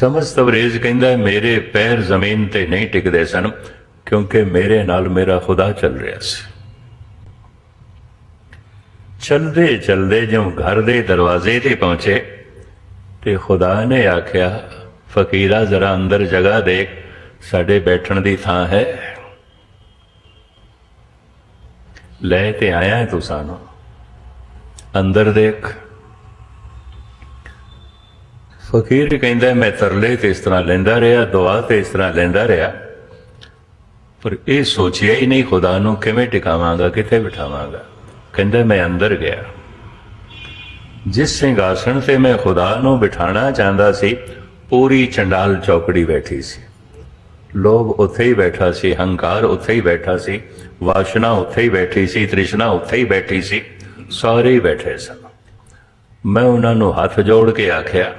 ਸਮਝ ਤਬਰੇਜ਼ ਕਹਿੰਦਾ ਮੇਰੇ ਪੈਰ ਜ਼ਮੀਨ ਤੇ ਨਹੀਂ ਟਿਕਦੇ ਸਨ, ਕਿਉਂਕਿ ਮੇਰੇ ਨਾਲ ਮੇਰਾ ਖੁਦਾ ਚੱਲ ਰਿਹਾ ਸੀ। ਚਲਦੇ ਚਲਦੇ ਜਦੋਂ ਘਰ ਦੇ ਦਰਵਾਜ਼ੇ ਤੇ ਪਹੁੰਚੇ ਤੇ ਖੁਦਾ ਨੇ ਆਖਿਆ, ਫਕੀਰਾ ਜ਼ਰਾ ਅੰਦਰ ਜਗ੍ਹਾ ਦੇਖ, ਸਾਡੇ ਬੈਠਣ ਦੀ ਥਾਂ ਹੈ। ਲੈ ਤੇ ਆਇਆ ਤੂੰ ਸਾਨੂੰ। ਅੰਦਰ ਦੇਖ। ਫਕੀਰ ਕਹਿੰਦਾ ਮੈਂ ਤਰਲੇ ਤੇ ਇਸ ਤਰ੍ਹਾਂ ਲੈਂਦਾ ਰਿਹਾ ਦੁਆ ਤੇ ਇਸ ਤਰ੍ਹਾਂ ਲੈਂਦਾ ਰਿਹਾ ਪਰ ਇਹ ਸੋਚਿਆ ਹੀ ਨਹੀਂ ਖੁਦਾ ਨੂੰ ਕਿਵੇਂ ਟਿਕਾਵਾਂਗਾ ਕਿੱਥੇ ਬਿਠਾਵਾਂਗਾ ਕਹਿੰਦਾ ਮੈਂ ਅੰਦਰ ਗਿਆ ਜਿਸ ਸਿੰਘਾਸਣ ਤੇ ਮੈਂ ਖੁਦਾ ਨੂੰ ਬਿਠਾਣਾ ਚਾਹੁੰਦਾ ਸੀ ਪੂਰੀ ਚੰਡਾਲ ਚੌਕੜੀ ਬੈਠੀ ਸੀ ਲੋਭ ਉੱਥੇ ਹੀ ਬੈਠਾ ਸੀ ਹੰਕਾਰ ਉੱਥੇ ਹੀ ਬੈਠਾ ਸੀ ਵਾਸ਼ਨਾ ਉੱਥੇ ਹੀ ਬੈਠੀ ਸੀ ਤ੍ਰਿਸ਼ਨਾ ਉੱਥੇ ਹੀ ਬੈਠੀ ਸੀ ਸਾਰੇ ਹੀ ਬੈਠੇ ਸਨ ਮੈਂ ਉਹਨਾਂ ਨੂੰ ਹੱਥ ਜੋੜ ਕੇ ਆਖਿਆ